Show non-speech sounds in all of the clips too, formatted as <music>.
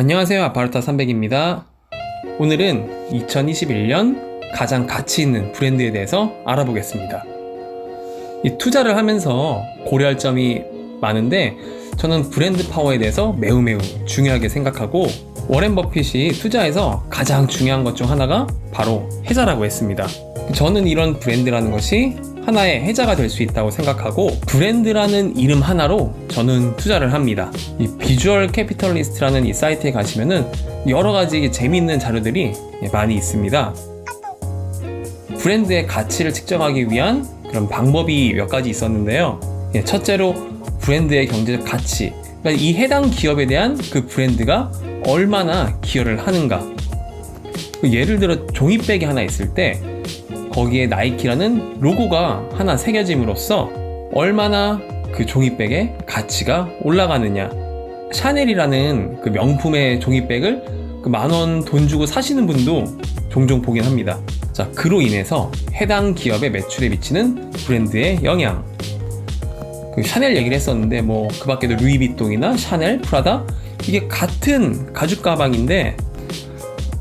안녕하세요. 아파르타 300입니다. 오늘은 2021년 가장 가치 있는 브랜드에 대해서 알아보겠습니다. 이 투자를 하면서 고려할 점이 많은데 저는 브랜드 파워에 대해서 매우 매우 중요하게 생각하고 워렌 버핏이 투자에서 가장 중요한 것 중 하나가 바로 해자라고 했습니다. 저는 이런 브랜드라는 것이 하나의 해자가 될 수 있다고 생각하고 브랜드라는 이름 하나로 저는 투자를 합니다. 이 비주얼 캐피털리스트라는 이 사이트에 가시면은 여러 가지 재미있는 자료들이 많이 있습니다. 브랜드의 가치를 측정하기 위한 그런 방법이 몇 가지 있었는데요. 예, 첫째로 브랜드의 경제적 가치. 그러니까 이 해당 기업에 대한 그 브랜드가 얼마나 기여를 하는가. 그 예를 들어 종이백이 하나 있을 때 거기에 나이키라는 로고가 하나 새겨짐으로써 얼마나 그 종이백의 가치가 올라가느냐. 샤넬이라는 그 명품의 종이백을 그 만원 돈 주고 사시는 분도 종종 보긴 합니다. 자, 그로 인해서 해당 기업의 매출에 미치는 브랜드의 영향. 그 샤넬 얘기를 했었는데 뭐 그 밖에도 루이비통이나 샤넬, 프라다 이게 같은 가죽 가방인데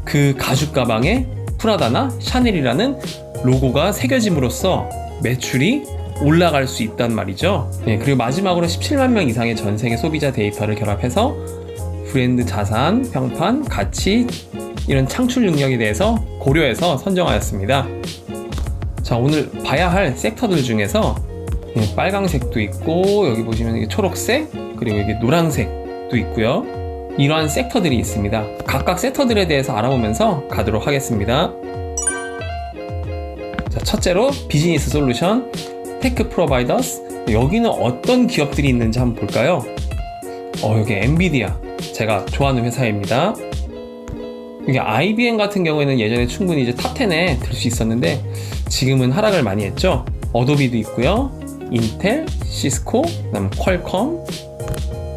그 가죽 가방에 프라다나 샤넬이라는 로고가 새겨짐으로써 매출이 올라갈 수 있단 말이죠. 네, 그리고 마지막으로 17만 명 이상의 전 세계 소비자 데이터를 결합해서 브랜드 자산, 평판, 가치 이런 창출 능력에 대해서 고려해서 선정하였습니다. 자, 오늘 봐야 할 섹터들 중에서 예, 빨강색도 있고 여기 보시면 이게 초록색 그리고 이게 노란색도 있고요. 이러한 섹터들이 있습니다. 각각 섹터들에 대해서 알아보면서 가도록 하겠습니다. 자, 첫째로 비즈니스 솔루션, 테크 프로바이더스. 여기는 어떤 기업들이 있는지 한번 볼까요? 어, 여기 엔비디아. 제가 좋아하는 회사입니다. 이게 IBM 같은 경우에는 예전에 충분히 이제 탑10에 들 수 있었는데 지금은 하락을 많이 했죠. 어도비도 있고요. 인텔, 시스코, 그다음 퀄컴.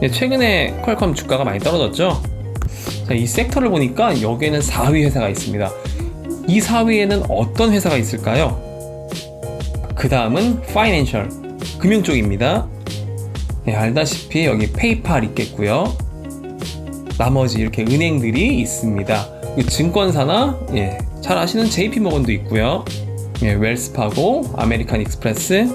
예, 최근에 퀄컴 주가가 많이 떨어졌죠. 자, 이 섹터를 보니까 여기에는 4위 회사가 있습니다. 이 4위에는 어떤 회사가 있을까요? 그 다음은 파이낸셜, 금융 쪽입니다. 네, 알다시피 여기 페이팔 있겠고요. 나머지 이렇게 은행들이 있습니다. 그 증권사나 예, 잘 아시는 JP모건도 있고요. 예, 웰스파고, 아메리칸 익스프레스,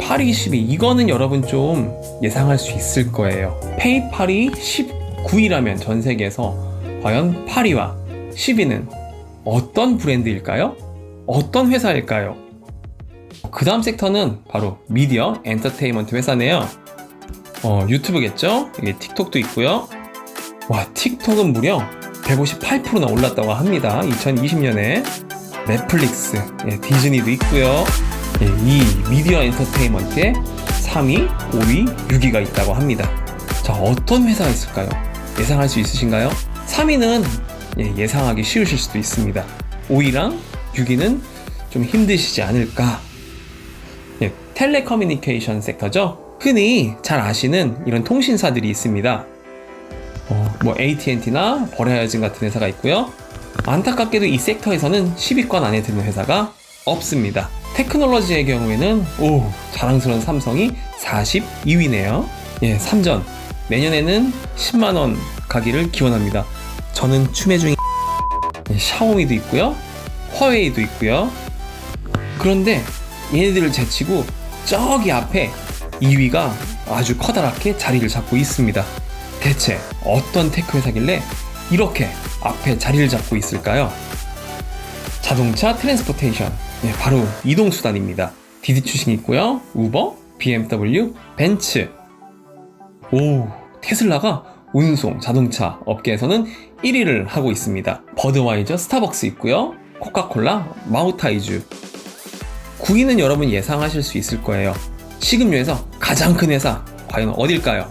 파리 12 이거는 여러분 좀 예상할 수 있을 거예요. 페이팔이 19위라면 전 세계에서 과연 파리와 10위는 어떤 브랜드일까요? 어떤 회사일까요? 그 다음 섹터는 바로 미디어 엔터테인먼트 회사네요. 어, 유튜브겠죠? 이게 틱톡도 있고요. 와, 틱톡은 무려 158%나 올랐다고 합니다. 2020년에 넷플릭스, 예, 디즈니도 있고요. 예, 이 미디어 엔터테인먼트에 3위, 5위, 6위가 있다고 합니다. 자, 어떤 회사가 있을까요? 예상할 수 있으신가요? 3위는 예, 상하기 쉬우실 수도 있습니다. 5위랑 6위는 좀 힘드시지 않을까. 예, 텔레커뮤니케이션 섹터죠. 흔히 잘 아시는 이런 통신사들이 있습니다. 어, 뭐 AT&T나 버라이즌 같은 회사가 있고요. 안타깝게도 이 섹터에서는 10위권 안에 드는 회사가 없습니다. 테크놀로지의 경우에는 오 자랑스러운 삼성이 42위네요. 예, 3전 내년에는 10만 원 가기를 기원합니다. 저는 추매 중인 <laughs> 예, 샤오미도 있고요. 화웨이도 있고요. 그런데 얘네들을 제치고 저기 앞에 2위가 아주 커다랗게 자리를 잡고 있습니다. 대체 어떤 테크 회사길래 이렇게 앞에 자리를 잡고 있을까요? 자동차 트랜스포테이션. 네, 바로 이동수단입니다. 디디 출신 있고요. 우버, BMW, 벤츠. 오, 테슬라가 운송, 자동차 업계에서는 1위를 하고 있습니다. 버드와이저, 스타벅스 있고요. 코카콜라, 마우타이주. 9위는 여러분 예상하실 수 있을 거예요. 식음료에서 가장 큰 회사, 과연 어딜까요?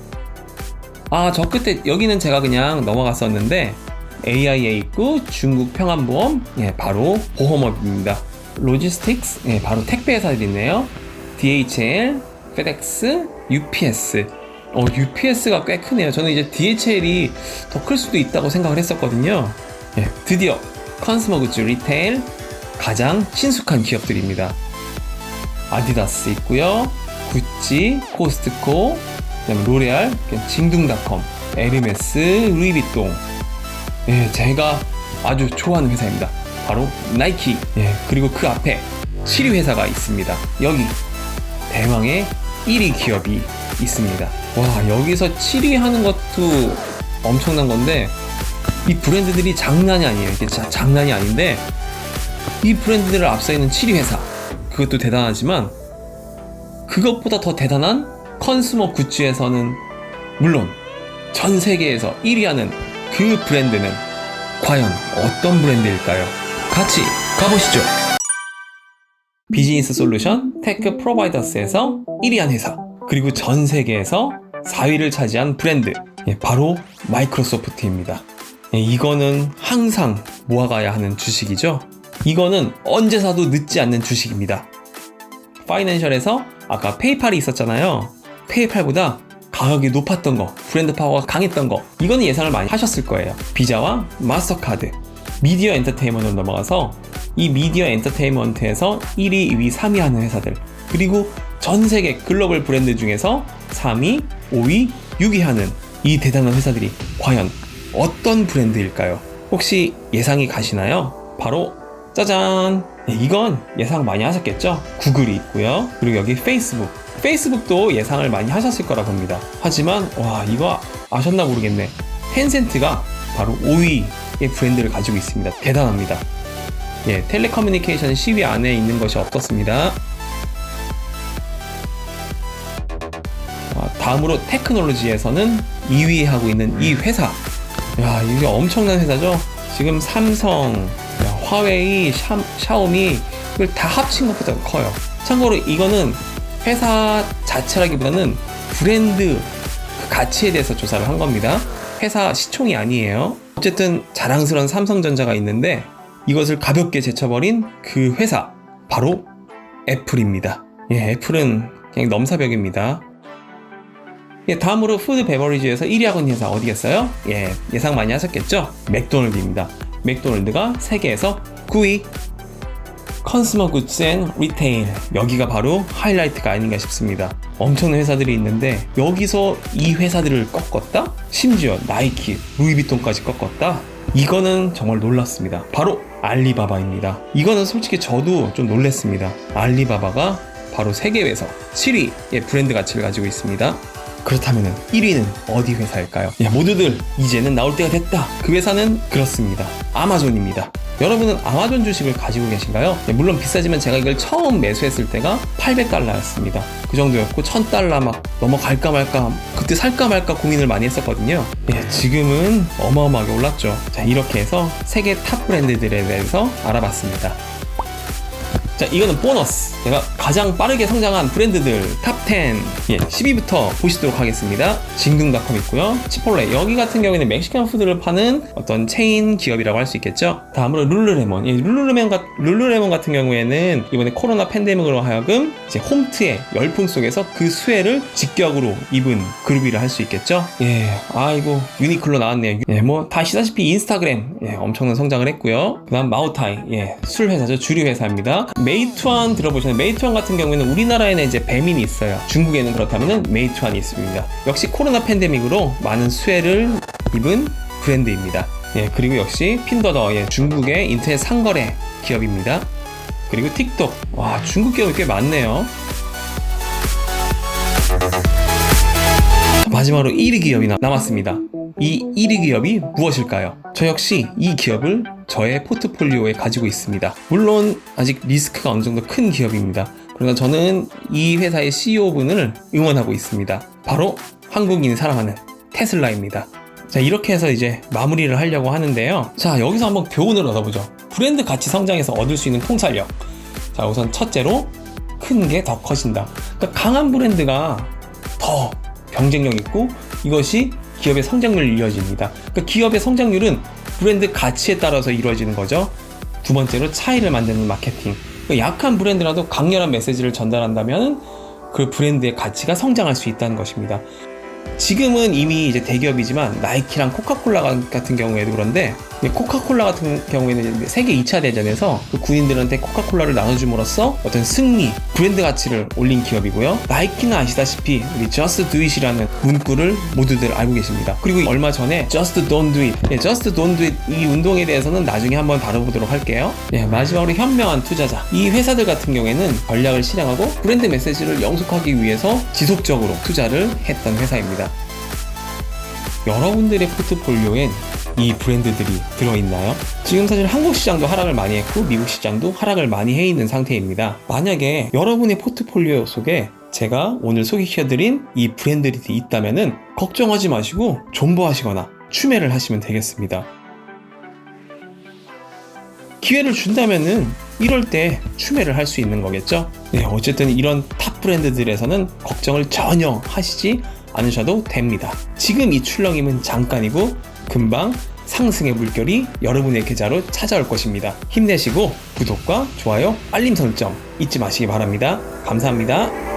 아, 저 끝에 여기는 제가 그냥 넘어갔었는데 AIA 있고 중국 평안보험, 예, 바로 보험업입니다. 로지스틱스, 예, 바로 택배 회사들이 있네요. DHL, FedEx, UPS. 어, UPS가 꽤 크네요. 저는 이제 DHL이 더 클 수도 있다고 생각을 했었거든요. 예, 드디어 컨스머 굿즈 리테일 가장 친숙한 기업들입니다. 아디다스 있고요. 구찌, 코스트코, 로레알, 징둥닷컴 에르메스, 루이비통. 예, 제가 아주 좋아하는 회사입니다. 바로 나이키. 예, 그리고 그 앞에 7위 회사가 있습니다. 여기 대왕의 1위 기업이 있습니다. 와, 여기서 7위 하는 것도 엄청난 건데 이 브랜드들이 장난이 아니에요. 이게 진짜 장난이 아닌데 이 브랜드들을 앞서 있는 7위 회사 그것도 대단하지만 그것보다 더 대단한 컨슈머 굿즈에서는 물론 전 세계에서 1위 하는 그 브랜드는 과연 어떤 브랜드일까요? 같이 가보시죠. 비즈니스 솔루션 테크 프로바이더스에서 1위 한 회사 그리고 전 세계에서 4위를 차지한 브랜드 예, 바로 마이크로소프트입니다. 예, 이거는 항상 모아가야 하는 주식이죠. 이거는 언제 사도 늦지 않는 주식입니다. 파이낸셜에서 아까 페이팔이 있었잖아요. 페이팔보다 가격이 높았던 거, 브랜드 파워가 강했던 거, 이거는 예상을 많이 하셨을 거예요. 비자와 마스터카드, 미디어 엔터테인먼트로 넘어가서 이 미디어 엔터테인먼트에서 1위, 2위, 3위 하는 회사들, 그리고 전 세계 글로벌 브랜드 중에서 3위, 5위, 6위 하는 이 대단한 회사들이 과연 어떤 브랜드일까요? 혹시 예상이 가시나요? 바로 짜잔! 네, 이건 예상 많이 하셨겠죠? 구글이 있고요. 그리고 여기 페이스북. 페이스북도 예상을 많이 하셨을 거라 봅니다. 하지만 와 이거 아셨나 모르겠네. 텐센트가 바로 5위 의 브랜드를 가지고 있습니다. 대단합니다. 예, 텔레커뮤니케이션 10위 안에 있는 것이 없었습니다. 아, 다음으로 테크놀로지에서는 2위 하고 있는 이 회사. 야, 이게 엄청난 회사죠? 지금 삼성, 야, 화웨이, 샤, 샤오미, 이걸 다 합친 것보다 커요. 참고로 이거는 회사 자체라기보다는 브랜드 그 가치에 대해서 조사를 한 겁니다. 회사 시총이 아니에요. 어쨌든 자랑스러운 삼성전자가 있는데 이것을 가볍게 제쳐버린 그 회사 바로 애플입니다. 예, 애플은 그냥 넘사벽입니다. 예, 다음으로 푸드 베버리지에서 1위 하고 있는 회사 어디겠어요? 예, 예상 많이 하셨겠죠? 맥도날드입니다. 맥도날드가 세계에서 9위. 컨스머 굿즈 앤 리테일 여기가 바로 하이라이트가 아닌가 싶습니다. 엄청난 회사들이 있는데 여기서 이 회사들을 꺾었다? 심지어 나이키, 루이비통까지 꺾었다? 이거는 정말 놀랐습니다. 바로 알리바바입니다. 이거는 솔직히 저도 좀 놀랐습니다. 알리바바가 바로 세계에서 7위의 브랜드 가치를 가지고 있습니다. 그렇다면 1위는 어디 회사일까요? 야, 모두들 이제는 나올 때가 됐다. 그 회사는 그렇습니다. 아마존입니다. 여러분은 아마존 주식을 가지고 계신가요? 예, 물론 비싸지만 제가 이걸 처음 매수했을 때가 800달러였습니다. 그 정도였고 1000달러 막 넘어갈까 말까 그때 살까 말까 고민을 많이 했었거든요. 예, 지금은 어마어마하게 올랐죠. 자, 이렇게 해서 세계 탑 브랜드들에 대해서 알아봤습니다. 자, 이거는 보너스. 제가 가장 빠르게 성장한 브랜드들 탑 10. 예, 10위부터 보시도록 하겠습니다. 진궁닷컴 있고요. 치폴레. 여기 같은 경우에는 멕시칸 푸드를 파는 어떤 체인 기업이라고 할 수 있겠죠. 다음으로 룰루레몬. 예, 룰루레몬, 가, 룰루레몬 같은 경우에는 이번에 코로나 팬데믹으로 하여금 이제 홈트의 열풍 속에서 그 수혜를 직격으로 입은 그룹이라 할 수 있겠죠. 예, 아이고 유니클로 나왔네요. 예, 뭐다 아시다시피 인스타그램 예, 엄청난 성장을 했고요. 그 다음 마우타이 예, 술 회사죠. 주류 회사입니다. 메이투안 들어보시면 메이투안 같은 경우에는 우리나라에는 이제 배민이 있어요. 중국에는 그렇다면 메이투안이 있습니다. 역시 코로나 팬데믹으로 많은 수혜를 입은 브랜드입니다. 예, 그리고 역시 핀더더 예, 중국의 인터넷 상거래 기업입니다. 그리고 틱톡 와 중국 기업이 꽤 많네요. 마지막으로 1위 기업이 남- 남았습니다. 이 1위 기업이 무엇일까요? 저 역시 이 기업을 저의 포트폴리오에 가지고 있습니다. 물론 아직 리스크가 어느 정도 큰 기업입니다. 그러나 저는 이 회사의 CEO분을 응원하고 있습니다. 바로 한국인이 사랑하는 테슬라입니다. 자, 이렇게 해서 이제 마무리를 하려고 하는데요. 자, 여기서 한번 교훈을 얻어보죠. 브랜드 가치 성장에서 얻을 수 있는 통찰력. 자, 우선 첫째로 큰 게 더 커진다. 그러니까 강한 브랜드가 더 경쟁력 있고 이것이 기업의 성장률을 이어집니다. 그러니까 기업의 성장률은 브랜드 가치에 따라서 이루어지는 거죠. 두 번째로 차이를 만드는 마케팅. 그러니까 약한 브랜드라도 강렬한 메시지를 전달한다면 그 브랜드의 가치가 성장할 수 있다는 것입니다. 지금은 이미 이제 대기업이지만 나이키랑 코카콜라 같은 경우에도 그런데 이 코카콜라 같은 경우에는 세계 2차 대전에서 그 군인들한테 코카콜라를 나눠줌으로써 어떤 승리, 브랜드 가치를 올린 기업이고요. 나이키는 아시다시피 우리 Just Do It이라는 문구를 모두들 알고 계십니다. 그리고 얼마 전에 Just Don't Do It, 예, Just Don't Do It 이 운동에 대해서는 나중에 한번 다뤄보도록 할게요. 예, 마지막으로 현명한 투자자. 이 회사들 같은 경우에는 전략을 실행하고 브랜드 메시지를 영속하기 위해서 지속적으로 투자를 했던 회사입니다. 여러분들의 포트폴리오엔 이 브랜드들이 들어있나요? 지금 사실 한국 시장도 하락을 많이 했고 미국 시장도 하락을 많이 해 있는 상태입니다. 만약에 여러분의 포트폴리오 속에 제가 오늘 소개해드린 이 브랜드들이 있다면은 걱정하지 마시고 존버하시거나 추매를 하시면 되겠습니다. 기회를 준다면은 이럴 때 추매를 할 수 있는 거겠죠? 네, 어쨌든 이런 탑 브랜드들에서는 걱정을 전혀 하시지 않으셔도 됩니다. 지금 이 출렁임은 잠깐이고 금방 상승의 물결이 여러분의 계좌로 찾아올 것입니다. 힘내시고 구독과 좋아요, 알림 설정 잊지 마시기 바랍니다. 감사합니다.